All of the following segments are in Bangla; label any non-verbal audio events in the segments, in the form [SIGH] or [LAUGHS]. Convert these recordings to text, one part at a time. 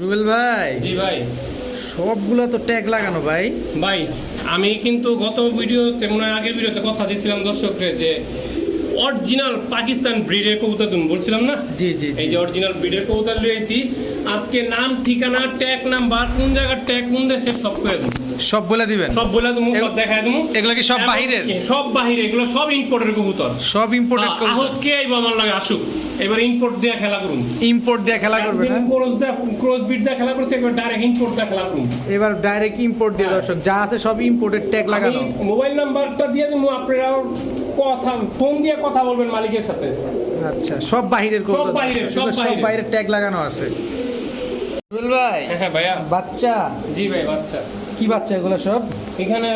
রুবেল ভাই জি ভাই। সবগুলা তো ট্যাগ লাগানো ভাই। ভাই আমি কিন্তু গত ভিডিওতে মনে হয় আগের ভিডিওতে কথা দিয়েছিলাম দর্শকরে যে অরিজিনাল পাকিস্তান ব্রিডের কবুতর তুমি বলছিলাম না? জি জি এই যে অরিজিনাল ব্রিডের কবুতর লইছি আজকে নাম ঠিকানা ট্যাগ নাম্বার কোন জায়গার ট্যাগ কোন দেশের সব করে দেবো। সব বলে দিবেন? সব বলে দেবো এগুলো- দেখায় দেবো। এগুলো কি সব বাহিরের? সব বাহিরে এগুলো সব ইম্পোর্টের কবুতর। সব ইম্পোর্টেড আ- আহুক কে আইব আমার লাগে? আসুক। এবার ইম্পোর্ট দিয়ে খেলা করুন। ইম্পোর্ট দিয়ে খেলা করবে না ক্রস দিয়ে ক্রস বিট দিয়ে খেলা করছে এবার ডাইরেক্ট ইম্পোর্ট দিয়ে খেলা করুন। এবার ডাইরেক্ট ইম্পোর্ট দিয়ে হ্যাঁ। দর্শক যা আছে সব ইম্পোর্টেড ট্যাগ লাগানো। মোবাইল নাম্বারটা দিয়ে দেবো আপনারা কথা ফোন দিয়ে কথা বলবেন মালিকের সাথে। আচ্ছা সব বাহিরের সব বাহিরের, সব বাহিরের। ট্যাগ লাগানো আছে। ভাই হ্যাঁ ভাইয়া। বাচ্চা? জি ভাই বাচ্চা। কি বাচ্চা এগুলো সব? এখানে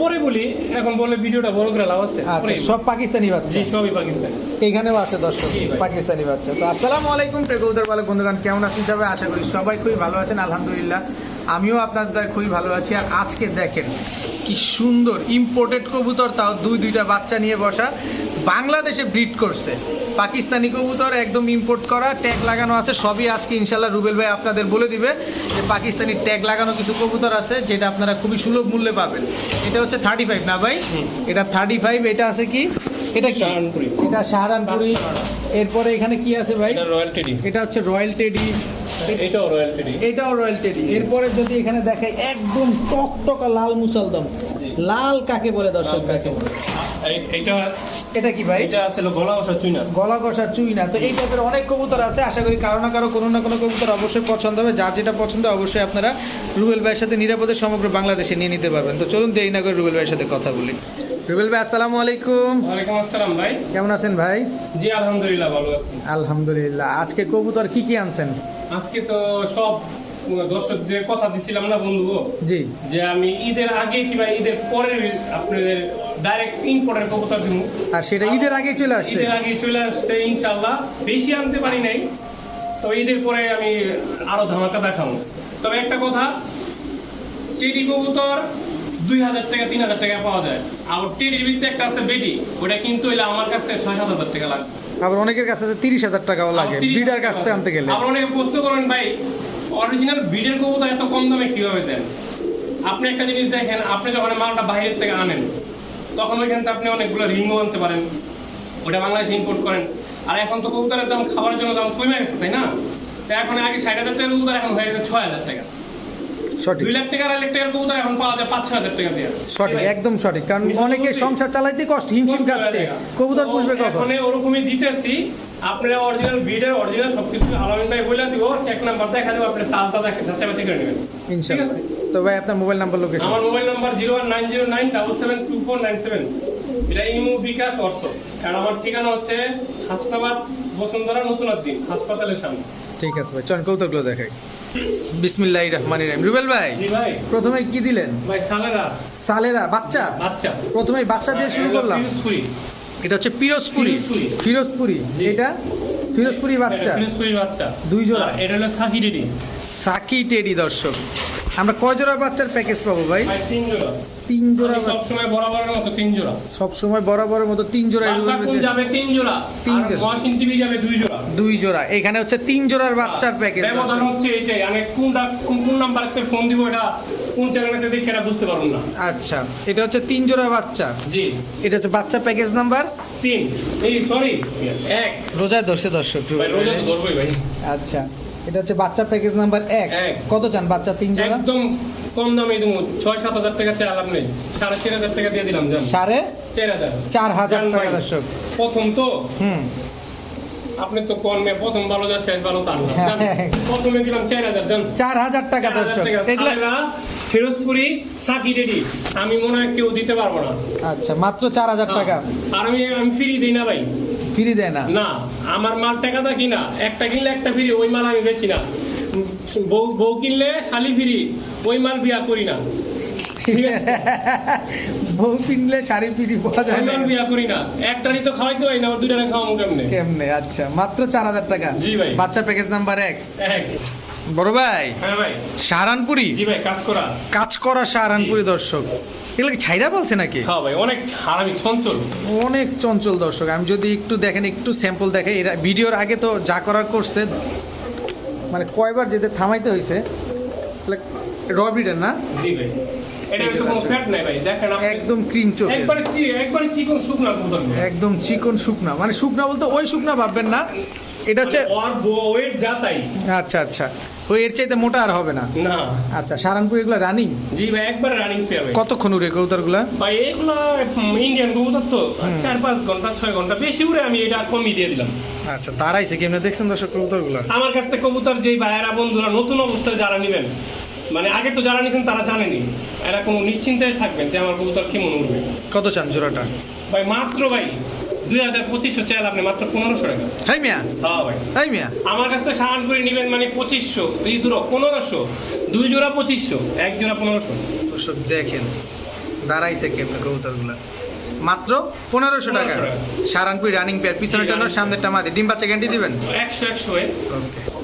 পরে বলি এখন বলে ভিডিওটা বড় করে লাভ আছে। আচ্ছা সব পাকিস্তানি বাচ্চা? জি সবই পাকিস্তান। এইখানেও আছে দর্শক পাকিস্তানি বাচ্চা। তো আসসালামু আলাইকুম প্রেকৌদার বালক বন্ধুগণ কেমন আছেন সবাই? আশা করি সবাই খুবই ভালো আছেন আলহামদুলিল্লাহ। আমিও আপনাদের দ্বারা খুবই ভালো আছি। আর আজকে দেখেন কি সুন্দর ইম্পোর্টেড কবুতর তাও দুই দুইটা বাচ্চা নিয়ে বসা। বাংলাদেশে ব্রিড করছে। পাকিস্তানি কবুতর একদম ইম্পোর্ট করা ট্যাগ লাগানো আছে। সবই আজকে ইনশাল্লাহ রুবেল ভাই আপনাদের বলে দিবে যে পাকিস্তানি ট্যাগ লাগানো কিছু কবুতর আছে যেটা আপনারা খুবই সুলভ মূল্যে পাবেন। এটা হচ্ছে থার্টি ফাইভ না ভাই? এটা থার্টি ফাইভ এটা আছে কি? এটা কি। এটা সাহারানপুরি এরপরে এখানে কি আছে ভাই? এটা রয়্যাল টেডি। এটা হচ্ছে রয়্যাল টেডি। এটাও রয়্যাল টেডি। এটাও রয়্যাল টেডি। এরপরে যদি এখানে দেখাই একদম টকটকা লাল মুসালদম। লাল কাকে বলে দর্শক কাকে? এটা এটা কি ভাই? এটা গলা বসা চুইনা। গলা কষা চুই না তো এই টাইপের অনেক কবুতর আছে। আশা করি কারও না কারও কোনো না কোনো কবুতর অবশ্যই পছন্দ হবে। যার যেটা পছন্দ অবশ্যই আপনারা রুবেল ভাইয়ের সাথে নিরাপদে সমগ্র বাংলাদেশে নিয়ে নিতে পারবেন। তো চলুন দেরি না করে রুবেল ভাইয়ের সাথে কথা বলি। রুবেল ভাই আসসালামু আলাইকুম। ওয়ালাইকুম আসসালাম ভাই। কেমন আছেন ভাই? জি আলহামদুলিল্লাহ ভালো আছি। আলহামদুলিল্লাহ। আজকে কবুতর কি কি আনছেন? আজকে তো সব দর্শকদের কথা দিছিলাম না বন্ধু জি। যে আমি ঈদের আগে কিংবা ঈদের পরে আপনাদের ডাইরেক্ট ইম্পোর্টের কবুতর দিব। আর সেটা ঈদের আগে চলে আসছে? ঈদের আগে চলে আসছে ইনশাল্লাহ বেশি আনতে পারি নাই। তো ঈদের পরে আমি আরও ধামাকা দেখাবো। তবে একটা কথা টেডি কবুতর দুই হাজার টাকা তিন হাজার টাকা পাওয়া যায়। আর টেডির ভিতরে একটা আছে বেডি ওটা কিন্তু হইলে আমার কাছ থেকে ছয় সাত হাজার টাকা লাগবে। আবার অনেকের কাছে তিরিশ হাজার টাকাও লাগে আর 30 ব্রিডার কাছ থেকে আনতে গেলে। আবার অনেকে প্রশ্ন করেন ভাই অরিজিনাল ব্রিডের কবুতর এত কম দামে কীভাবে দেন? আপনি একটা জিনিস দেখেন আপনি যখন মালটা বাইরের থেকে আনেন তখন ওইখান থেকে আপনি অনেকগুলো রিংও আনতে পারেন। ওটা বাংলাদেশে ইম্পোর্ট করেন। আর এখন তো কবুতরের দাম খাবারের জন্য দাম কমে গেছে তাই না? তো এখন আগে ষাট হাজার টাকার কবুতর এখন হয়ে গেছে ছয় হাজার টাকা। সঠিক। দুই লাখ টাকা আড়াই লাখ টাকার কবুতর এখন পাওয়া যায় পাঁচ ছয় হাজার টাকা দিয়ে। সঠিক একদম সঠিক। কারণ অনেকে সংসার চালাইতে কষ্ট হিমশিম খাচ্ছে। কবুতর পুষবে কখন? ওরকমই দিতেছি আপনারা অরিজিনাল ব্রিডের অরিজিনাল সবকিছু আলামিন ভাই বলে দিব এক নাম্বার দেখা দেবো আপনি সাজটা দেখে যাচাই বাছাই করে নেবেন। ঠিক আছে? তো ভাই আপনার মোবাইল নাম্বার লোকেশন আমার mobile number zero one nine zero nine double seven two four nine seven. এটা ইমো বিকাশ আমার ঠিকানা হচ্ছে হাসনাবাদ বসুন্ধরা নতুন দিন হাসপাতালের সামনে। ঠিক আছে ভাই চল কৌতুকগুলো দেখাই। বিসমিল্লাহির রহমানির রহিম। রুবেল ভাই প্রথমে কি দিলেন? ভাই সালেরা। সালেরা বাচ্চা? আচ্ছা প্রথমে বাচ্চা দিয়ে শুরু করলাম। এটা হচ্ছে পিরোজপুরি। ফিরোজপুরি এটা ফিরোজপুরি বাচ্চা? এটা পিরোজপুরির বাচ্চা। দুই জোড়া। এটা হলো সাকি রেডি সাকি টেডি দর্শক। আমরা কয় জোড়া বাচ্চার প্যাকেজ পাবো ভাই? ভাই তিন জোড়া। তিন জোড়া আমি সবসময় বরাবরের মতো তিন জোড়া। সব সময় বরাবরের মতো তিন জোড়া যাবে? তিন জোড়া। তিন জোড়া। মহসিন টিভি যাবে দুই জোড়া। দুই জোড়া। এখানে হচ্ছে তিন জোড়ার বাচ্চার প্যাকেজ ব্যবধান হচ্ছে এটাই আমি কোনটা কোন কোন নাম্বারতে ফোন দিব এটা কোন চ্যানেলেতে দেখে এটা বুঝতে পারুন না। আচ্ছা। এটা হচ্ছে তিন জোড়া বাচ্চা। জি। এটা হচ্ছে বাচ্চা প্যাকেজ নাম্বার তিন। এই সরি এক। রোজায় দর্শে দর্শক রোজা তো ধরবোই ভাই। আচ্ছা। এটা হচ্ছে বাচ্চা প্যাকেজ নাম্বার এক। এক। কত চান বাচ্চা? তিন জোড়া? একদম কম দামে দিব। ছয় সাত হাজার টাকা চাই আলাপ নেই। সাড়ে চার হাজার টাকা দিয়ে দিলাম জান। সাড়ে চার হাজার। চার হাজার টাকা দর্শক। প্রথম তো। হুম। আপনি তো কোন মেয়ে প্রথম ভালো যা শেষ ভালো তার না। হ্যাঁ। প্রথমে দিলাম চার হাজার জান। চার হাজার টাকা দর্শক। এগুলো ফিরোজপুরি সাকি রেডি। আমি মনে হয় কেউ দিতে পারব না। আচ্ছা মাত্র চার হাজার টাকা। আর আমি আমি ফ্রি দিই না ভাই। ফ্রি দেয় না? না আমার মাল টাকা দা কিনা? একটা কিনলে একটা ফ্রি ওই মাল আমি বেচি না। বউ বউ কিনলে শালি ফ্রি ওই মাল বিয়া করি না। ঠিক আছে? বউ কিনলে শাড়ি ফ্রি পাওয়া যায় না। বিয়া করি না। একটারই তো খাওয়াইতে হয় না দুইটারে খাওয়াবো কেমনে? কেমনে? আচ্ছা মাত্র চার হাজার টাকা। জি ভাই। বাচ্চা প্যাকেজ নাম্বার এক। এক। বড় ভাই? হ্যাঁ ভাই। সাহারানপুরি? জি ভাই কাজ করা। কাজ করা সাহারানপুরি দর্শক। এগুলো কি ছাইরা বলছে নাকি? হ্যাঁ ভাই অনেক হারামি চঞ্চল। অনেক চঞ্চল দর্শক। আমি যদি একটু দেখেন একটু স্যাম্পল দেখে এরা ভিডিওর আগে তো যা করার করছে মানে কয়বার যেতে থামাইতে হয়েছে রবিডের না? জি ভাই। এটা কোনো ফ্যাট নাই ভাই দেখেন একদম ক্রিম চোখের। একবারে একবারে চিকন শুকনা কবুতর ভাই। একদম চিকন শুকনা। মানে শুকনা বলতে ওই শুকনা ভাববেন না। এটা হচ্ছে মানে ওর ওয়েট যা তাই। আচ্ছা আচ্ছা। ওই এর চাইতে মোটা আর হবে না। না। আচ্ছা সারানপুর এগুলো রানিং জি ভাই একবার রানিং পেয়ে কতক্ষণ উড়ে কবুতরগুলা? ভাই এগুলো ইন্ডিয়ান কবুতর তো। চার পাঁচ ঘণ্টা ছয় ঘণ্টা বেশি উড়ে আমি এটা কমিয়ে দিয়ে দিলাম। আচ্ছা তারাইছে কেমনে? দেখছেন দর্শক কবুতরগুলো? আমার কাছ থেকে কবুতর যেই ভাইয়েরা বন্ধুরা নতুন অবস্থায় যারা নেবেন মানে আগে তো যারা নিয়েছেন তারা জানেনি। এরা কোনো নিশ্চিন্তায় থাকবেন যে আমার কবুতর কেমন উঠবে কত চান জোড়াটা? ভাই মাত্র ভাই দুই হাজার পঁচিশশো চাল আপনি মাত্র পনেরোশো টাকা। হাই মিয়া। হ্যাঁ ভাই। হাই মিয়া। আমার কাছ থেকে সামান করে নেবেন মানে পঁচিশশো দুই দুটো পনেরোশো দুই জোড়া পঁচিশশো এক জোড়া পনেরোশো। দেখেন দাঁড়াইছে কেমনে কবুতরগুলো। মাত্র পনেরোশো টাকা। 1500 টাকা। সারানপুর রানিং পেয়ার পিছনে জি, টানো running সামনেরটা মাদি। ডিম বাচ্চা গ্যান্ডি দিবেন? একশো একশো। ওকে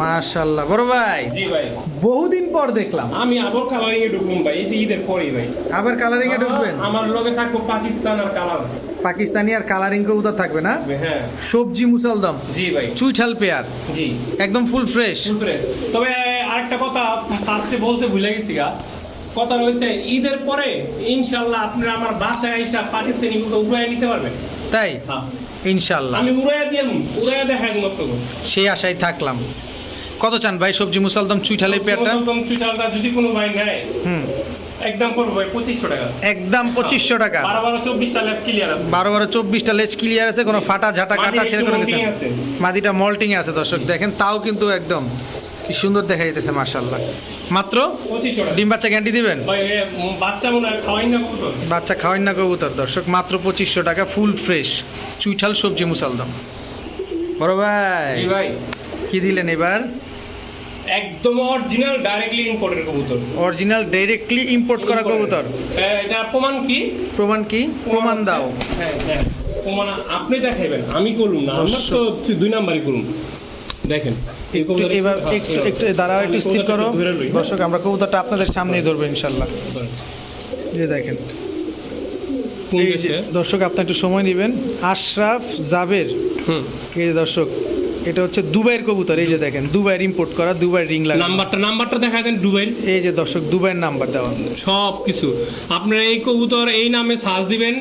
মাশাল্লাহ বড় ভাই জি ভাই। বহুদিন পর দেখলাম। আমি আবার কালারিং এ ঢুকুন ভাই এই যে ঈদের পরেই ভাই। আবার কালারিং এ ঢুকবেন? আমার লগে থাকব পাকিস্তান আর কালার। পাকিস্তানি আর কালারিং কবুতর থাকবে না? হ্যাঁ। সবজি মুসালদম। জি ভাই। চুইঠাল পেয়ার। জি। একদম ফুল ফ্রেশ উপরে। তবে আরেকটা কথা ফার্স্টে বলতে ভুলে গেছি গা। কথা রয়েছে ঈদের পরে ইনশাল্লাহ আপনারা আমার বাসায় আইসা পাকিস্তানি গুলো উড়াই নিতে পারবেন। তাই? হ্যাঁ। ইনশাল্লাহ আমি উড়াইয়া দিয়ে উড়াইয়া দেখাই আপনাকে সেই আশায় থাকলাম। কত চান ভাই? সবজি মুসালদম চুইঠালের পেয়ারটা? চুইটালটা যদি কোনো ভাই নেয় হুম। একদম ভাই টাকা। একদম পঁচিশশো টাকা। বারো বারো চব্বিশটা লেস ক্লিয়ার আছে। বারো বারো চব্বিশটা লেজ ক্লিয়ার আছে কোনো ফাটা ঝাঁটা মাটি কাটা ছেড়ে কোনো কিছু। মাদিটা মল্টিং আছে। দর্শক দেখেন তাও কিন্তু একদম কি সুন্দর দেখা যাইতেছে মাত্র টাকা। ডিম বাচ্চা দিবেন? ভাই বাচ্চা মনে খাওয়াই না কবুতর। বাচ্চা খাওয়ান না কবুতর দর্শক মাত্র পঁচিশশো টাকা ফুল ফ্রেশ চুইঠাল সবজি মুসালদম। বড় ভাই জি ভাই। কি দিলেন এবার? একদম অরিজিনাল ডাইরেক্টলি ইম্পোর্টেড কবুতর। অরিজিনাল ডাইরেক্টলি ইম্পোর্ট করা কবুতর? হ্যাঁ, এটা প্রমাণ কি? প্রমাণ কি? প্রমাণ দাও। হ্যাঁ হ্যাঁ। প্রমাণ আপনি দেখাইবেন আমি করুন না। আমরা তো দুই নাম্বারই করুন দেখেন একটু এবার হ্যাঁ, একটু হ্যাঁ। দাঁড়াও একটু স্থির করো। হ্যাঁ? দর্শক আমরা কবুতরটা আপনাদের সামনেই ধরবো ইনশাল্লাহ। যে দেখেন। দর্শক আপনি একটু সময় নেবেন। আশরাফ জাবের। হুম। দর্শক এটা হচ্ছে দুবাইয়ের কবুতর এই যে দেখেন দুবাইয়ের ইম্পোর্ট করা দুবাইয়ের রিং লাগা নাম্বারটা নাম্বারটা দেখা দেন ডুবাইল এই যে দর্শক দুবাইয়ের নাম্বার দেওয়া সব কিছু। আপনারা এই কবুতর এই নামে সার্চ দিবেন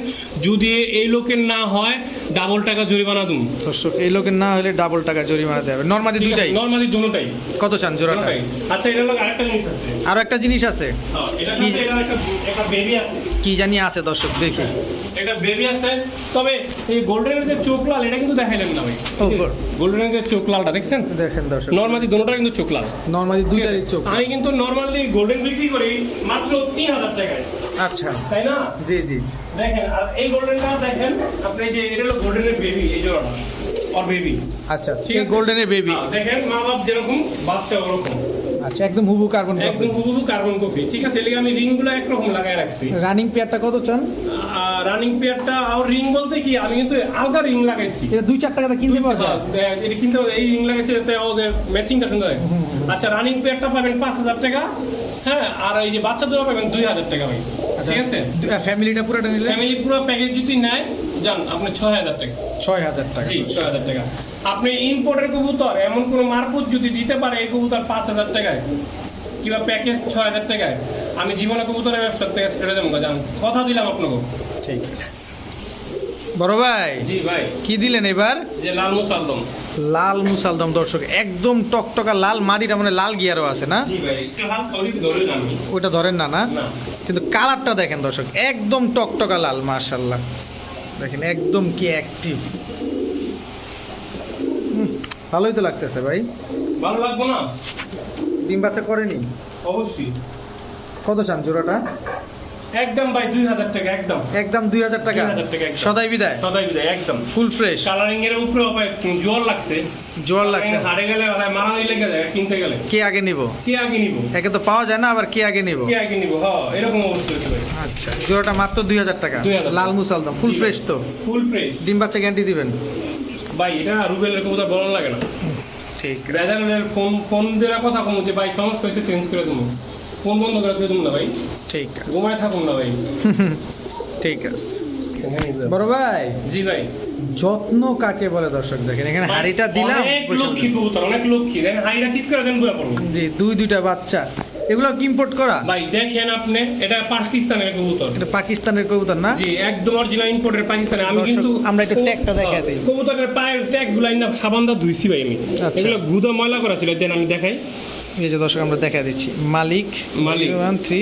যদি এই লোকের না হয় ডাবল টাকা জরিমানা দুন দর্শক এই লোকের না হলে ডাবল টাকা জরিমানা দেবে নর্মালি দুইটাই। নর্মালি দুটোটাই কত চান জোড়াটা? আচ্ছা এটা হলো আরেকটা জিনিস আছে। আরও একটা জিনিস আছে। হ্যাঁ, এটা একটা বেবি আছে। কি জানি আছে দর্শক দেখি। এটা বেবি আছে তবে এই গোল্ডেনের যে চোখ লাল এটা কিন্তু দেখাইলেন না ভাই গোল্ডেনের যে চোখ লালটা দেখছেন? দেখেন দর্শক। নর্মালি দুটোটা কিন্তু চোখ লাল নর্মালি দুইটারই চোখ আমি কিন্তু নরমালি গোল্ডেন বিক্রি করি মাত্র তিন হাজার টাকায়। আচ্ছা। তাই না? জি জি। দেখেন আর এই গোল্ডেনটা দেখেন আপনি যে এটা হলো গোল্ডেনের বেবি এই জোড়াটা আর বেবি আচ্ছা ঠিক? গোল্ডেনের বেবি হ্যাঁ, দেখেন মা বাপ যেরকম বাচ্চা ওরকম। আচ্ছা একদম হুবু কার্বন একদম হুবহু কার্বন কপি ঠিক আছে এলিগে আমি রিংগুলো একরকম লাগাই রাখছি। রানিং পেয়ারটা কত চান? রানিং পেয়ারটা আর রিং বলতে কি আমি কিন্তু আলগা রিং লাগাইছি। এটা দুই চার টাকাতে কিনতে পাওয়া যায়? হ্যাঁ, এটা কিন্তু এই রিং লাগাইছে এতে ওদের ম্যাচিংটা সুন্দর হয়। আচ্ছা রানিং পেয়ারটা পাবেন পাঁচ হাজার টাকা হ্যাঁ আর এই যে বাচ্চা দুটো পাবেন দুই হাজার টাকা ভাই। আচ্ছা ঠিক আছে? ফ্যামিলিটা পুরোটা নিলে? ফ্যামিলি পুরো প্যাকেজ যদি নেয় যান আপনি ছয় হাজার টাকা। ছয় হাজার টাকা। জি ছয় হাজার টাকা। আপনি ইম্পোর্টের কবুতর এমন কোন মারফত যদি দিতে পারে এই কবুতর পাঁচ হাজার টাকায় কিংবা প্যাকেজ ছয় হাজার টাকায় আমি জীবনে কবুতরের ব্যবসার থেকে ছেড়ে দেবো জান। কথা দিলাম আপনাকে। ঠিক বড় ভাই জি ভাই। কি দিলেন এবার? যে লাল মুসালদম লাল মুসালদম দর্শক একদম টকটকা লাল মাদিটা মানে লাল গিয়ারও আছে না? ওইটা ধরেন না না? না। কিন্তু কালারটা দেখেন দর্শক একদম টকটকা লাল মার্শাল্লাহ দেখেন একদম কি অ্যাক্টিভ ভালোই তো লাগতেছে ভাই। ভালো লাগবো না? ডিম বাচ্চা করেনি? অবশ্যই। কত চান জোড়াটা? একদম ভাই দুই হাজার টাকা একদম। একদম দুই হাজার টাকা। 2000 টাকা একদম। সদাই বিদায়। সদাই বিদায় একদম। ফুল ফ্রেশ কালারিং এর উপরে জোর লাগছে। জোয়ার লাগছে। হারে গেলে মারামারি লেগে যায় কিনতে গেলে। কে আগে নিব? কে আগে নিব? একে তো পাওয়া যায় না আবার কে আগে নিব? কে আগে নিব? হ্যাঁ এরকম অবস্থা ভাই। আচ্ছা জোড়াটা মাত্র দুই হাজার টাকা। 2000 লাল মুসালদম ফুল ফ্রেশ তো। ফুল ফ্রেশ ডিম বাচ্চা গ্যারান্টি দিবেন। ভাই এটা রুবেলের কবুতর বলা লাগে না। ঠিক। রেজাল্টের ফোন ফোন দেওয়ার কথা কম যে ভাই সমস্যা হয়েছে চেঞ্জ করে দেবো। ফোন বন্ধ করে না ভাই। ঠিক আছে। ঘুমায় থাকুন না ভাই। [LAUGHS] ঠিক আছে। বড় ভাই। জি ভাই। যত্ন কাকে বলে দর্শক দেখেন? এখানে হাড়িটা দিলাম অনেক লক্ষ্মী কবুতর অনেক লক্ষ্মী। দেন হাড়িটা চিট করে দেন বুয়া পড়ব জি দুই দুইটা বাচ্চা। এগুলো কি ইম্পোর্ট করা? ভাই দেখেন আপনি এটা পাকিস্তানের কবুতর। এটা পাকিস্তানের কবুতর না? জি একদম অরিজিনাল ইম্পোর্টের পাকিস্তানে আমি কিন্তু আমরা একটু ট্যাগটা দেখাই দিই। কবুতরের পায়ের ট্যাগগুলো না সাবান দা ধুইছি ভাই আমি। আচ্ছা। এগুলো গুদা ময়লা করা ছিল দেন আমি দেখাই। এই যে দর্শক আমরা দেখা দিচ্ছি মালিক মালিক। ওয়ান থ্রি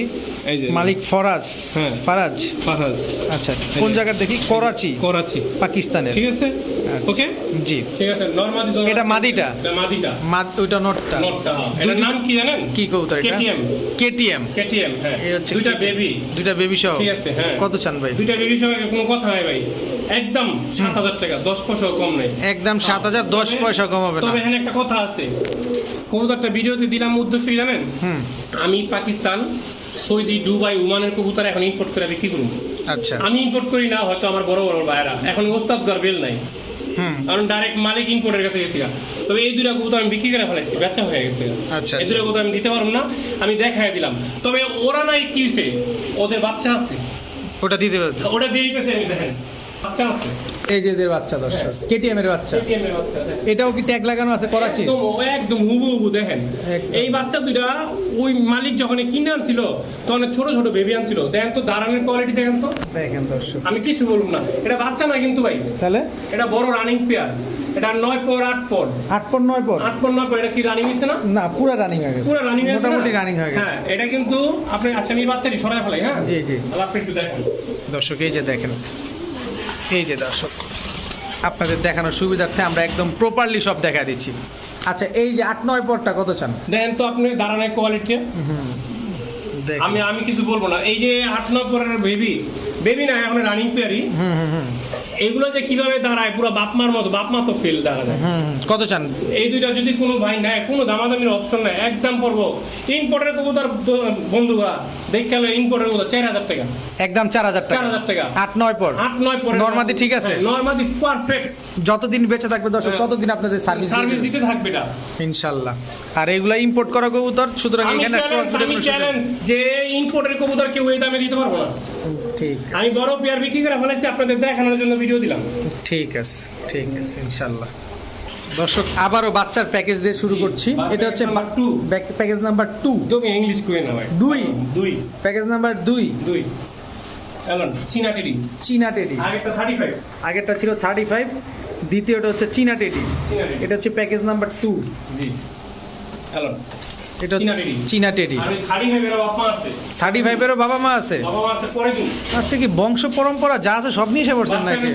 মালিক ফরাজ হ্যাঁ। ফারাজ। ফারাজ। আচ্ছা কোন জায়গার দেখি? করাচি। করাচি। পাকিস্তানের। ঠিক আছে? আচ্ছা। ওকে? জি। ঠিক আছে নরমাদি এটা মাদিটা? এটা মাদিটা। মাদ ওইটা নোটটা। নটটা হ্যাঁ। এটার নাম কি জানেন? কি কবুতর এটা? কেটিএম। কেটিএম। কেটিএম হ্যাঁ। এই হচ্ছে দুইটা বেবি দুইটা বেবি সহ। ঠিক আছে, হ্যাঁ। কত চান ভাই? দুইটা বেবির সঙ্গে কোনো কথা নাই ভাই। একদম সাত হাজার টাকা দশ পয়সাও কম নাই। একদম সাত হাজার দশ পয়সা কমাবে না। তবে এখানে একটা কথা আছে। কবুতরটা ভিডিওতে দিলাম উদ্দেশ্য কি জানেন? আমি পাকিস্তান সৌদি দুবাই ওমানের কবুতর এখন ইম্পোর্ট করে বিক্রি করুন। আচ্ছা। আমি ইম্পোর্ট করি না হয়তো আমার বড় বড় ভাইয়েরা। এখন ওস্তাদ বেল নাই। কারণ ডাইরেক্ট মালিক ইম্পোর্টের কাছে গেছি তবে এই দুটা কবুতর আমি বিক্রি করে ফেলাইছি বেচা হয়ে গেছে আচ্ছা, এই দুটা কবুতর আমি দিতে পারব না আমি দেখাই দিলাম। তবে ওরা নাই কি হয়েছে ওদের বাচ্চা আছে। ওটা দিতে ওটা দিয়ে দিতেছে আমি দেখেন। বাচ্চা আছে। এই যে এদের বাচ্চা দর্শক। কেটিএম এর বাচ্চা। ATM এর বাচ্চা এটাও কি ট্যাগ লাগানো আছে? করাচি? একদম দেখেন। এই বাচ্চা দুইটা ওই মালিক যখন কিনে আনছিল তখন ছোট ছোট বেবি আনছিল। দেখেন তো দাঁড়ানোর কোয়ালিটি দেখেন তো। দেখেন দর্শক। আমি কিছু বলব না। এটা বাচ্চা না কিন্তু ভাই? তাহলে? এটা বড় রানিং পেয়ার এটা নয় পর আট পর। আট পর নয় পর? আট পর নয় পর এটা কি রানিং হয়েছে না? না পুরো রানিং হয়ে গেছে। পুরো রানিং মোটামুটি রানিং হয়ে গেছে। হ্যাঁ এটা কিন্তু আপনি আচ্ছা আমি বাচ্চাটি সরাই ফেলাই হ্যাঁ? জি জি আপনি একটু দেখেন। দর্শক এই যে দেখেন। এই যে দর্শক আপনাদের দেখানোর সুবিধার্থে আমরা একদম প্রপারলি সব দেখা দিচ্ছি। আচ্ছা এই যে আট নয় পরটা কত চান? দেখেন তো আপনি দাঁড়ানোর কোয়ালিটি হুম দেখ আমি আমি কিছু বলব না। এই যে আট নয় পরের বেবি বেবি না এখন রানিং পেয়ারি হুম হুম হুম। এগুলো যে কীভাবে দাঁড়ায় পুরো বাপমার মতো বাপমা তো ফেল দাঁড়া যায় হুম হুম। কত চান? এই দুইটা যদি কোনো ভাই নেয় কোনো দামাদামির অপশন নাই একদম পড়ব। ইম্পোর্টের কবুতর বন্ধুরা দেখে গেলে ইম্পোর্টের কবুতর চার হাজার টাকা। একদম চার হাজার টাকা। চার হাজার টাকা। আট নয় পর। আট নয় পরে নর্মাদি ঠিক আছে? নর্মাদি পারফেক্ট যতদিন বেঁচে থাকবে দর্শক হ্যাঁ। ততদিন আপনাদের সার্ভিস সার্ভিস দিতে থাকবে এটা। ইনশাল্লাহ। আর এগুলা ইম্পোর্ট করা কবুতর সুতরাং এখানে আমি চ্যালেঞ্জ যে ইম্পোর্টের কবুতর কেউ এই দামে দিতে পারব না। ঠিক। আমি বড় পেয়ার বিক্রি করে আপনাদের দেখানোর জন্য ভিডিও দিলাম। ঠিক আছে ঠিক আছে ইনশাল্লাহ। দর্শক আবারও বাচ্চার প্যাকেজ দিয়ে শুরু করছি। এটা হচ্ছে প্যাকেজ নাম্বার টু তুমি ইংলিশ করে না ভাই। দুই। দুই। প্যাকেজ নাম্বার দুই। দুই। চীনা টেডি চীনা টেডি থার্টি ফাইভ আগেরটা ছিল থার্টি ফাইভ দ্বিতীয়টা হচ্ছে চীনা টেডি এটা হচ্ছে প্যাকেজ নাম্বার টু জি। এটা চীনা টেডি। থার্টি ফাইভেরও বাবা মা আছে? পরে আজকে কি বংশ পরম্পরা যা আছে সব নিয়ে এসে পড়ছেন নাকি?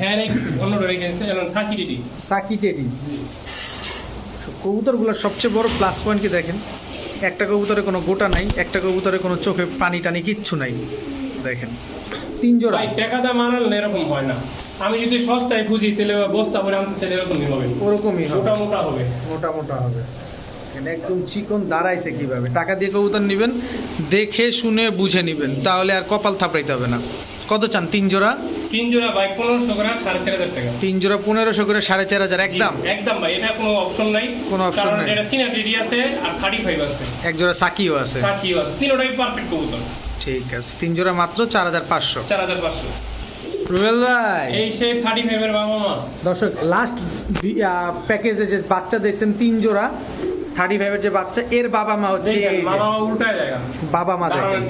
হ্যাঁ সাকি টেডি। কবুতরগুলোর সবচেয়ে বড় প্লাস পয়েন্ট কি দেখেন? একটা কবুতরে কোনো গোটা নাই একটা কবুতরে কোনো চোখে পানি টানি কিচ্ছু নাই। দেখেন তিন জোড়া। টাকা দাম আনাল এরকম হয় না। আমি যদি সস্তায় খুঁজি তাহলে বস্তা ভরে আনতে চাইলে এরকমই হবে। ওরকমই হবে। মোটা মোটা হবে। মোটা মোটা হবে। একদম চিকন দাঁড়াইছে কীভাবে? টাকা দিয়ে কবুতর নেবেন দেখে শুনে বুঝে নেবেন তাহলে আর কপাল থাপড়াইতে হবে না। কত চান? তিন জোড়া? তিন জোড়া ভাই পনেরোশো করে সাড়ে চার হাজার টাকা। তিন জোড়া পনেরোশো করে সাড়ে চার হাজার একদম? একদম ভাই এটা কোনো অপশন নাই। কোনো কারণ নাই। এটা চীনা টেডি আছে আর থার্টি ফাইভ আছে। এক জোড়া সাকিও আছে। সাকিও আছে তিনোটাই পারফেক্ট কবুতর। ঠিক আছে তিন জোড়া মাত্র চার হাজার পাঁচশো। চার হাজার পাঁচশো। রুবেল ভাই। এই সে থার্টি ফাইভের বাবা মা দর্শক লাস্ট প্যাকেজে যে বাচ্চা দেখছেন তিন জোড়া। থার্টি ফাইভের যে বাচ্চা এর বাবা মা হচ্ছে বাবা মা দেখেন।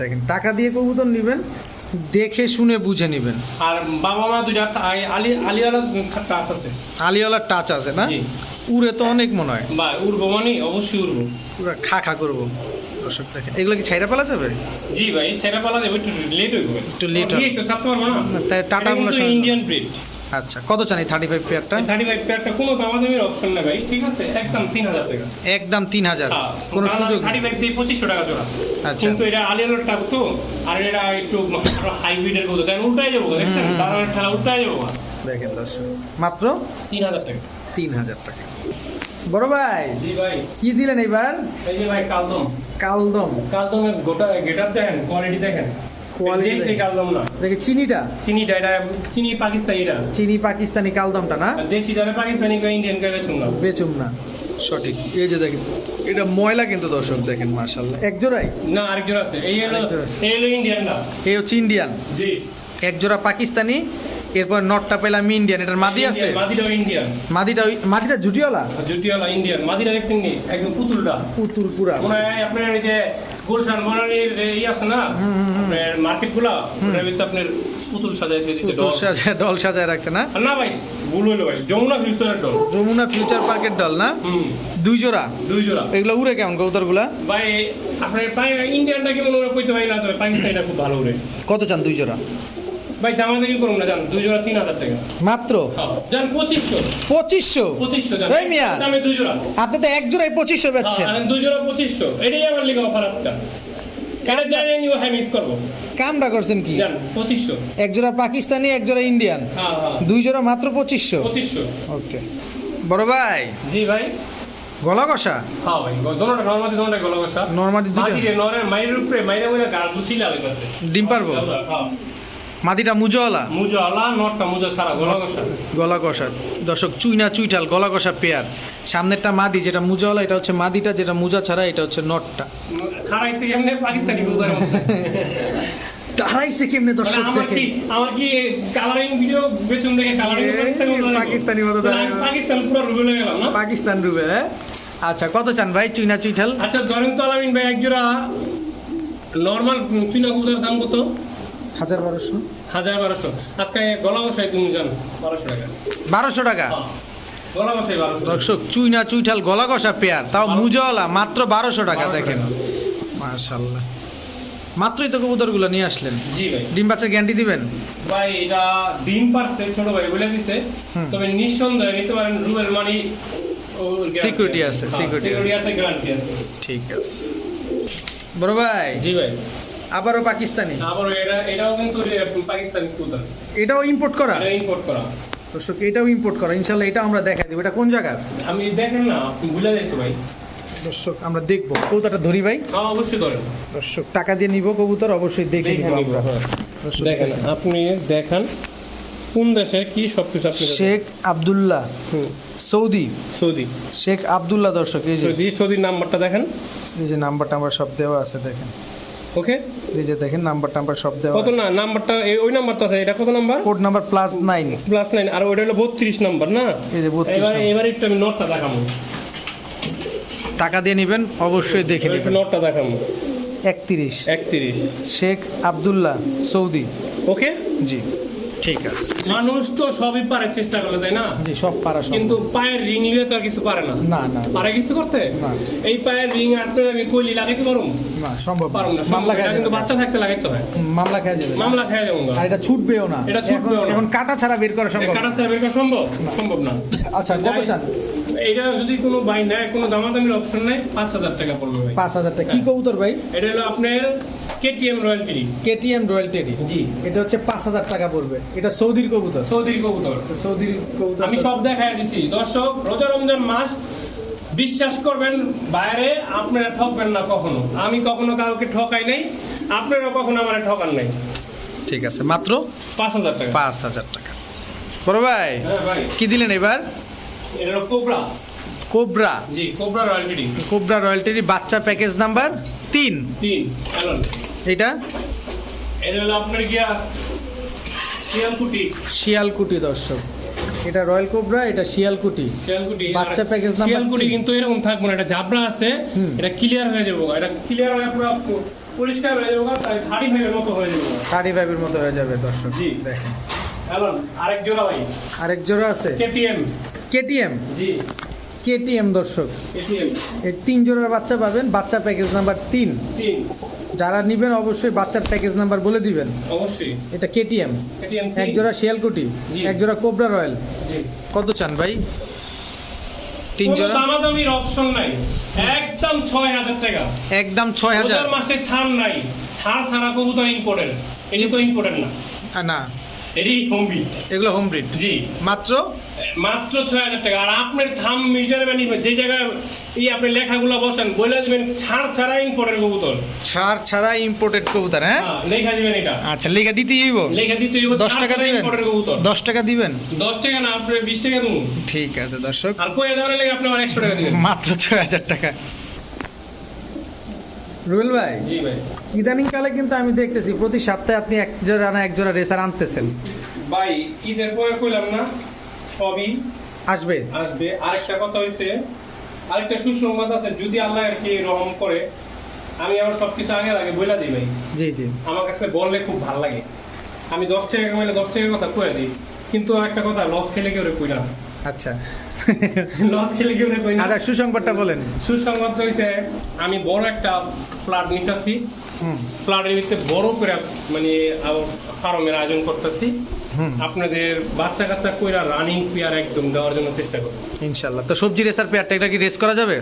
দেখেন টাকা দিয়ে কবুতর নেবেন দেখে শুনে বুঝে নেবেন। আর বাবা মা দুইটা আলি আলিয়ালা টাচ আছে। আলিওয়ালার টাচ আছে না? উড়ে তো অনেক মনে হয়। বা উড়বো মানে অবশ্যই উড়বো। পুরো খা খা করব। দর্শক দেখেন এগুলো কি ছাইরা পালা যাবে? জি ভাই সেটা পালা যাবে একটু লেট হয়ে যাবে একটু late হবে। একটু ছাড়তে পারব না? টাটা ইন্ডিয়ান ব্রিড আচ্ছা কত চান এই থার্টি ফাইভ পেয়ারটা থার্টি ফাইভ পেয়ারটা কোনো দামাদামির অপশন নেই ভাই ঠিক আছে? একদম তিন হাজার টাকা। একদম তিন হাজার হ্যাঁ, কোনো সুযোগ থার্টি ফাইভ দিয়ে পঁচিশশো টাকা জোড়া। আচ্ছা। কিন্তু এটা আলিয়ালোর তো আর এটা একটু হাইব্রিডের মতো। দেন উল্টাই যাব দেখছেন। দাঁড়ানোর যাব। দেখেন দর্শক মাত্র তিন হাজার টাকা। তিন হাজার টাকা। বড় ভাই জি ভাই। কি দিলেন এবার? এই যে ভাই কালদম। কালদম। কালদমের গোটা গেটার দেখেন কোয়ালিটি দেখেন। Quality যেই সেই কালদম না। দেখে চিনিটা? চিনিটা এটা চিনি পাকিস্তানিটা চিনি পাকিস্তানি কালদমটা না? দেশি ডালে পাকিস্তানি কা ইন্ডিয়ান কা বেচুন না। বেচুম না। সঠিক। এই যে দেখেন এটা ময়লা কিন্তু দর্শক দেখেন মার্শাল্লাহ এক জোড়াই না আরেকজন আছে। এই হলো এই হলো ইন্ডিয়ান না। এই হচ্ছে ইন্ডিয়ান জি। এক জোড়া পাকিস্তানি এরপর নটটা পেলাম ইন্ডিয়ান এটার মাদি আছে? ইন্ডিয়ান মাদিটা মাদিটা জুটিওয়ালা? জুটিওয়ালা ইন্ডিয়ান মাদিরা দেখছেন নি একদম পুতুলটা। পুতুল পুরা। মনে হয় আপনার এই যে গুলশান বনানীর ই আছে না? আপনার মার্কেটগুলা ওটার ভিতরে আপনার পুতুল সাজায় দিয়ে দিছে ডল। সাজায় ডল সাজায় রাখছে না? না ভাই ভুল হইল ভাই। যমুনা ফিউচারের ডল। যমুনা ফিউচার পার্কের ডল না? দুই জোড়া? দুই জোড়া। এগুলো উড়ে কেমন কবুতরগুলা ভাই আপনার পাই- ইন্ডিয়ানটা কেমন ওরা কইতে ভাই না তবে পাকিস্তানিটা খুব ভালো উড়ে। কত চান দুই জোড়া? ভাই দামাদামি করুন না জান দুই জোড়া তিন হাজার টাকা। মাত্র? হ্যাঁ, যান পঁচিশশো। পঁচিশশো? পঁচিশশো এই মিয়া। দামে দুই জোড়া। আপনি তো এক জোড়ায় পঁচিশশো বেচছেন। হ্যাঁ, দুই জোড়া পঁচিশশো। এটাই আমার লিগে অফার জানি হ্যাঁ কামটা করছেন কি? এক জোড়া পাকিস্তানি এক জোড়া ইন্ডিয়ান। হ্যাঁ হ্যাঁ। দুই জোড়া মাত্র পঁচিশশো? ওকে। বড় ভাই। জি ভাই। গলা কষা হ্যাঁ ভাই দোনোটা নর্মাদি দোনোটা গলা কষা নর্মাদি নরের মাইরের উপরে মাইরে মাইরে ডিম পারব? হ্যাঁ। মাদিটা মুজওয়ালা? মুজো আলা নটটা মুজো সারা গলা কষা। গলা কষা। দর্শক চুইনা চুইটাল গলা কষা পেয়ার। সামনেরটা মাদি যেটা মুজাওয়ালা এটা হচ্ছে মাদিটা যেটা মুজা ছাড়া এটা হচ্ছে নটটা। খারাইছে এমনি পাকিস্তানি বুদার [LAUGHS] তারাইছে কেমনে দর্শক আমার কি আমার কি কালারিং ভিডিও পেছন থেকে কালারিং পাকিস্তানি মতো? পাকিস্তানি পুরো রুবে গেলাম না? পাকিস্তান রুবে হ্যাঁ? আচ্ছা কত চান ভাই চুইনা চুইঠাল? আচ্ছা ধরেন তো আলামিন ভাই এক জোড়া নর্মাল চুনা কবুতরের দাম কত? হাজার বারোশো। হাজার বারোশো। আজকে গলা বসাই তুমি জানো বারোশো টাকা। বারোশো টাকা? হ্যাঁ, দর্শক চুইনা চুইঠাল গলা কষা পেয়ার তাও বারো- মাত্র বারোশো টাকা দেখেন। মাশাল্লাহ মাত্রই তো কবুতরগুলো নিয়ে আসলেন। জি ভাই। ডিম বাচ্চা গ্যারান্টি দিবেন? ভাই এটা ডিম পারছে ছোট ভাই বলে দিছে। তবে নিঃসন্দেহে নিতে পারেন রুবেল মানি Security আছে, সিকিউরিটি আছে। গ্যারান্টি আছে। ঠিক আছে। বড় ভাই। জি ভাই। আবারও পাকিস্তানি? আবার এটা এটাও কিন্তু পাকিস্তানি এটাও ইম্পোর্ট করা? এটা ইম্পোর্ট করা। দর্শক এটাও ইম্পোর্ট করা। ইনশাল্লাহ এটা আমরা দেখা দেবো। এটা কোন জায়গা? আমি দেখেন না আপনি ভুলে যাইতো ভাই। দর্শক আমরা দেখব। কবুতরটা ধরি ভাই। হ্যাঁ অবশ্যই ধরেন। দর্শক টাকা দিয়ে নিব কবুতর অবশ্যই দেখে নিব আমরা। হ্যাঁ। দেখেন। আপনি দেখান কোন দেশে কি সবকিছু আপনি Sheikh Abdullah. Saudi. Saudi. Sheikh Abdullah দর্শক এই যে। সৌদি সৌদির নাম্বারটা দেখেন। এই যে নাম্বারটা আমার সব দেওয়া আছে দেখেন। ওকে? এই যে দেখেন নাম্বার টাম্বার সব দেওয়া কত না নাম্বারটা ওই নাম্বার তো আছে এটা কত number? Code number plus nine plus nine আর ওইটা হলো বত্রিশ নাম্বার না? এই যে বত্রিশ এবার এবার একটু আমি নোটটা দেখাবো। টাকা দিয়ে নেবেন অবশ্যই দেখে নেবেন। নোটটা দেখাবো। একত্রিশ। একত্রিশ। Sheikh Abdullah Saudi. ওকে? জি। ঠিক আছে। মানুষ তো সবই পারে চেষ্টা করলে তাই না? জি সব পারা সব কিন্তু পায়ের রিং লিয়ে তো আর কিছু পারে না। না না। পারে কিছু করতে। এই পায়ের রিং আপনার আমি কইলি লাগাইতে পারুম? না সম্ভব পারুম না মামলা খায় কিন্তু বাচ্চা থাকতে লাগাইতে হয়। মামলা খায় যাবে। মামলা খেয়ে যাবে আর এটা ছুটবেও না। এটা ছুটবেও না। এখন কাটা ছাড়া বের করা সম্ভব কাটা ছাড়া বের করা সম্ভব? সম্ভব না। আচ্ছা কত চান? এটা যদি কোনো বাই নেয় কোনো দামাদামির অপশন নাই পাঁচ হাজার টাকা পড়বে ভাই। পাঁচ হাজার টাকা। কি কবুতর ভাই? এটা হলো আপনার কেটিএম রয়্যাল টিরি কেটিএম রয়্যাল টেডি জি। এটা হচ্ছে পাঁচ হাজার টাকা পড়বে। এটা সৌদির কবুতর? সৌদির কবুতর। সৌদির কবুতর। আমি সব দেখাই দিছি। দর্শক রোজা রমজান মাস বিশ্বাস করবেন বাইরে আপনারা ঠকবেন না কখনো। আমি কখনো কাউকে ঠকাই নাই আপনারা কখনো আমার ঠকান নাই। ঠিক আছে মাত্র পাঁচ হাজার টাকা। পাঁচ হাজার টাকা। বড় ভাই হ্যাঁ ভাই। কি দিলেন এবার? এটা হলো কোবরা। কোবরা। জি কোবরা রয়্যাল টিরি কোবরা রয়্যাল বাচ্চা প্যাকেজ নাম্বার তিন। তিন এটা? এটা হলো আপনার গিয়া শিয়ালকুটি। শিয়ালকুটি দর্শক। এটা রয়্যাল কোবরা এটা শিয়ালকুটি। শিয়ালকুটি বাচ্চা package number শিয়ালকুটি কিন্তু এরকম থাকব না এটা জাবরা আছে এটা ক্লিয়ার হয়ে যাব এটা ক্লিয়ার হয়ে পুরো পরিষ্কার হয়ে যাব তাই শাড়ি ভাইয়ের মতো হয়ে যাব থার্টি ফাইভের মতো হয়ে যাবে দর্শক। জি। দেখেন। আরেক জোড়া ভাই। আরেক জোড়া আছে? KTM KTM? জি। কেটিএম দর্শক। এই তিন জোড়ার বাচ্চা পাবেন বাচ্চা প্যাকেজ নাম্বার তিন। যারা নিবেন অবশ্যই বাচ্চার প্যাকেজ নাম্বার বলে দিবেন। অবশ্যই। এটা কেটিএম। এক জোড়া শিয়ালকুটি। এক জোড়া কোবরা রয়্যাল। জি। কত চান ভাই? তিন জোড়া? দামাদামির অপশন নাই। একদম ছয় হাজার টাকা। একদম ছয় হাজার। রোজার মাসে ছাড় নাই। ছাড় ছাড়া কবুতর ইম্পোর্টেন্ট এটা তো ইম্পোর্টেন্ট না। না। এটি হোম বিট এগুলো হোম ব্রিড জি। মাত্র? মাত্র ছয় হাজার টাকা। আর আপনার থাম মিটার মানে যে জায়গায় এই আপনি লেখাগুলো বসেন বলে দেবেন ছাড় ছাড়া ইম্পোর্টের কবুতর। সার ছাড়া ইম্পোর্টেড কবুতর হ্যাঁ? হ্যাঁ, লেখা দিবেন এটা। আচ্ছা লেখা দিতেই হইব? লেখা দিতে হইব দশ টাকা দিবেন? ইম্পোর্টের কবুতর। দশ টাকা দিবেন? দশ টাকা না আপনি বিশ টাকা দেবো। ঠিক আছে দর্শক। আর কয়ে দেওয়ার লেগে আপনি আমার একশো টাকা দিবেন। মাত্র ছয় হাজার টাকা। রুবেল ভাই? জি ভাই। ইদানিং কালে কিন্তু আমি দেখতেছি প্রতি সপ্তাহে আপনি এক জোড়া না এক জোড়া রেসার আনতেছেন। ভাই ঈদের পরে কইলাম না সবই আসবে। আসবে। আরেকটা কথা হয়েছে আরেকটা সুসংবাদ আছে যদি আল্লাহ আর কি রহম করে আমি আমার সবকিছু আগে আগে বইলা দিই ভাই। জি জি। আমার কাছে বললে খুব ভালো লাগে। আমি দশ টাকা কামাইলে দশ টাকার কথা কয়ে দিই কিন্তু একটা কথা লস খেলে কেউ কই না আচ্ছা। লস খেলে কেউ কই না আচ্ছা সুসংবাদটা বলেন। সুসংবাদ হয়েছে আমি বড় একটা ফ্ল্যাট নিতেছি ফ্ল্যাটের ভিতরে বড় করে মানে ফার্মের আয়োজন করতেছি। আপনাদের বাচ্চা কাচ্চা কইরা রানিং পেয়ার একদম দেওয়ার জন্য চেষ্টা করব। ইনশাল্লাহ। তো সবজি রেসার পেয়ারটা এটা কি রেস করা যাবে?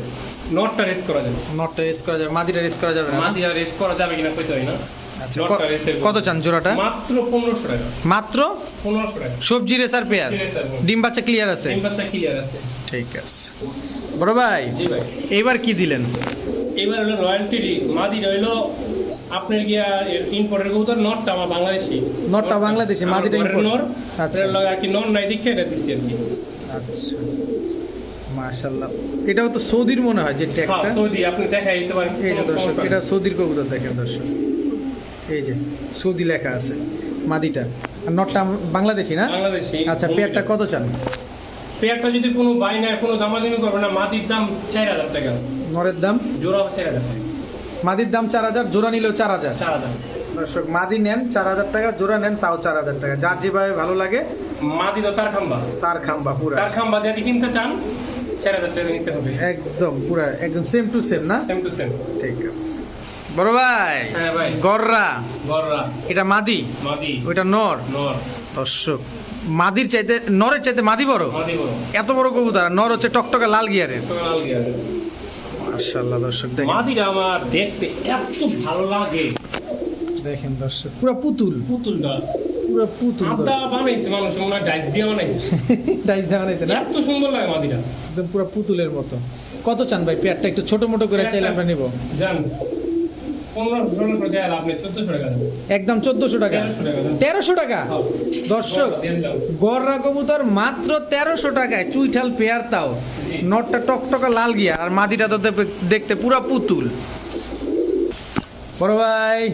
নটটা রেস করা যাবে। নটটা রেস করা যাবে। মাদিটা রেস করা যাবে না? মাদিয়া রেস করা যাবে কিনা কইতে হয় না। আচ্ছা কত চান জোড়াটা? মাত্র পনেরোশো টাকা। মাত্র? পনেরোশো টাকা। সবজি রেসার পেয়ার। ডিম বাচ্চা ক্লিয়ার আছে? তিন বাচ্চা ক্লিয়ার আছে। ঠিক আছে। বড় ভাই জি ভাই। এইবার কি দিলেন? এবার হলো রয়্যালটি মাদি রইল আপনার গিয়া ইম্পোর্টের কবুতর নটটা আমার বাংলাদেশি। নটটা বাংলাদেশি, মাদিটা ঘরের নর আচ্ছা। আচ্ছা আর কি নর নাই দেখে এটা দিচ্ছি আর কি। আচ্ছা। মাশাল্লাহ এটাও তো সৌদির মনে হয় যে ট্যাগটা? হ্যাঁ সৌদি আপনি দেখাই দিতে পারেন। এই যে দর্শক এটা সৌদির কবুতর দেখেন দর্শক। এই যে সৌদি লেখা আছে মাদিটা। আর নটটা বাংলাদেশি না? বাংলাদেশি। আচ্ছা পেয়ারটা কত চান? পেয়ারটা যদি কোনো বাই না কোনো দামাদামি করবে না মাদির দাম চার হাজার টাকা। নরের দাম? জোড়া চার হাজার টাকা। মাদির দাম চার হাজার জোড়া নিলেও চার হাজার। চার হাজার। দর্শক মাদি নেন চার হাজার টাকা জোড়া নেন তাও চার হাজার টাকা। যার যেভাবে ভালো লাগে মাদি তো তার খাম্বা। তার খাম্বা পুরা। তার খাম্বা যদি কিনতে চান চার হাজার টাকা নিতে হবে। একদম পুরা একদম সেম টু সেম না? সেম টু সেম ঠিক আছে। বড় ভাই হ্যাঁ গররা। গররা। এটা মাদি? মাদি। ওইটা নর? নর। দর্শক মাদির চাইতে নরের চাইতে মাদি বড়? মাদি বড়। এত বড় কবুতর নর হচ্ছে টকটকা লাল গিয়ারের। লাল গিয়া মাশাআল্লাহ দর্শক দেখেন। মাদিটা আমার দেখতে এত ভালো লাগে। দেখেন দর্শক পুরো পুতুল। পুতুলটা। পুরো পুতুল আদা বানাইছে মানুষ মনে ডাইস দিয়ে বানাইছে। [LAUGHS] ডাইস দেখানাইছে না? এত সুন্দর লাগে মাদিটা। একদম পুরো পুতুলের মতো। কত চান ভাই? পেয়ারটা একটু ছোট মোটো করে চাইলে আমরা নেব। জান। একদম চোদ্দশো টাকা। 1300 টাকা দাম। তেরোশো টাকা? দর্শক দিয়ে দিলাম। গররা কবুতর মাত্র তেরোশো টাকায় চুইঠাল পেয়ার তাও। নটটা টকটকা লাল গিয়া আর মাদিটা তো দেখ- দেখতে পুরা পুতুল। বড় ভাই।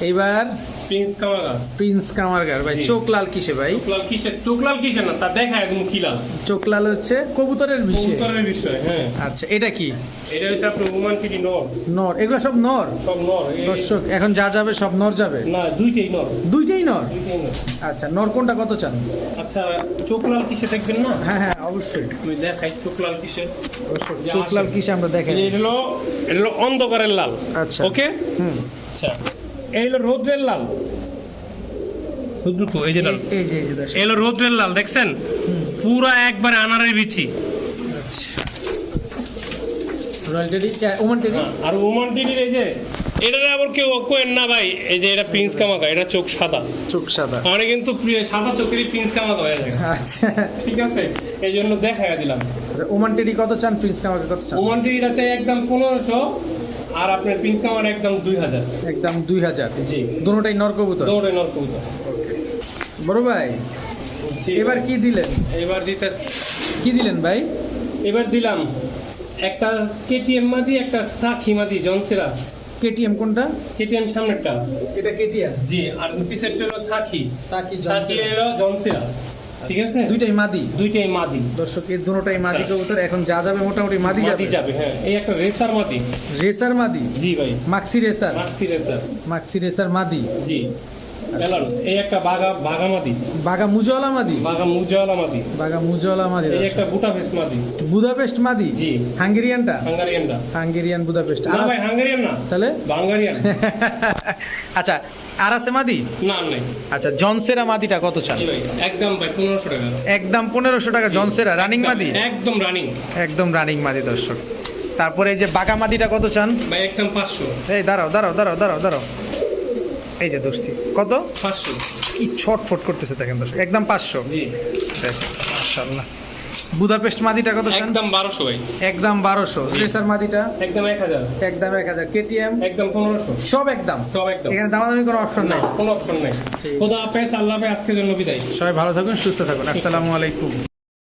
এইবার প্রিন্স কামাগা প্রিন্স কামারগার ভাই চোখ লাল কিসে ভাই? চোখলাল কিসের চোখলাল কিসের না তা দেখা একদম কিলাল চোখ লাল হচ্ছে কবুতরের বিষয়। কবুতরের বিষয় হ্যাঁ। আচ্ছা এটা কি? এটা হচ্ছে আপনার উমান কিটি নর। নর এগুলো সব নর? সব নর দর্শক এখন যা যাবে সব নর যাবে? না দুইটাই নর। দুইটাই নর? আচ্ছা নর কোনটা কত চান? আচ্ছা চোখলাল কিসে দেখবেন না? হ্যাঁ হ্যাঁ অবশ্যই। তুই দেখাই চোখলাল কিসের। দর্শক, যা চোখ লাল কিসে আমরা দেখাই। এই হলো এটা হলো অন্ধকারের লাল। আচ্ছা। ওকে? হুম। আচ্ছা। এই হলো রৌদ্রের লাল। রৌদ্রকো এই যে লাল। এই- এই যে এই যে দর্শক এই হলো রৌদ্রের লাল দেখছেন? পুরা একবারে আনারের বিচি। আচ্ছা। হ্যাঁ, আর ওমান টিনির এই যে এটা আবার কেউ কোয়েন না ভাই এই যে এটা প্রিন্স কামাকা এটা চোখ সাদা। চোখ সাদা। মানে কিন্তু সাদা চোখেরই প্রিন্স কামাকা হয়ে যায়। আচ্ছা। ঠিক আছে? এই জন্য দেখাই দিলাম। আচ্ছা, ওমান টেডি কত চান প্রিন্স কামাকে কত চান? ওমান টিনিটা চাই একদম পনেরোশো। আর আপনার প্রিন্স কামার একদম দুই হাজার। একদম দুই হাজার। জি। দুটোটাই নর কবুতর? দৌড়ে নর কবুতর। বড় ভাই এবার কি দিলেন? এবার দিতে কি দিলেন ভাই? এবার দিলাম একটা কেটিএম মাদি একটা সাক্ষী মাদি জনসেরা কেটিএম কোনটা? কেটিএম সামনেরটা। এটা কেটিএম? জি আর পিছেরটা হলো সাক্ষী সাকি সাক্ষী হলো জনসেরা ঠিক আছে? দুইটাই মাদি? দুইটাই মাদি। দর্শক এই দুটোটাই মাদি আচ্ছা। কবুতর এখন যা যাবে মোটামুটি মাদি যাবে। মাদি যাবে হ্যাঁ। এই একটা রেসার মাদি। রেসার মাদি? জি ভাই। Maxi racer? Maxi racer. Maxi racer মাদি? জি। এলান এই একটা বাগা বাগা মাদি বাগা মুজওয়ালা মাদি বাগা মুজাওয়ালা মাদি বাগা মুজওয়ালা মাদি এই একটা বুটাফেস মাদি বুদাপেস্ট মাদি জি। হাঙ্গেরিয়ানটা? হাঙ্গারিয়ানটা। Hungarian Budapest. না ভাই হাঙ্গারিয়ান না। তাহলে? বাঙ্গারিয়ান। [LAUGHS] আচ্ছা আর আছে মাদি না নাই। আচ্ছা জনসেরা মাদিটা কত চান? একদম ভাই টাকা। একদম টাকা জনসেরা রানিং মাদি? একদম রানিং। একদম রানিং মাদি দর্শক। তারপরে এই যে বাঘা মাদিটা কত চান? ভাই একদম পাঁচশো। এই দাঁড়াও দাঁড়াও দাঁড়াও দাঁড়াও দাঁড়াও। এই যে ধরছি। কত? পাঁচশো। কি ছটফট করতেছে দেখেন দর্শক একদম পাঁচশো। মাশাআল্লাহ। বুদাপেস্ট মাদিটা কত একদম বারোশো ভাই। একদম বারোশো। রেসার মাদিটা? একদম এক হাজার। একদম এক হাজার। কেটিএম? একদম পনেরোশো। সব একদম? সব একদম। এখানে দামাদামি কোনো অপশন নাই? কোনো অপশন নেই। খোদা হাফেজ আল্লাহ হাফেজ আজকের জন্য বিদায়। সবাই ভালো থাকুন সুস্থ থাকুন। আসসালামু [LAUGHS] আলাইকুম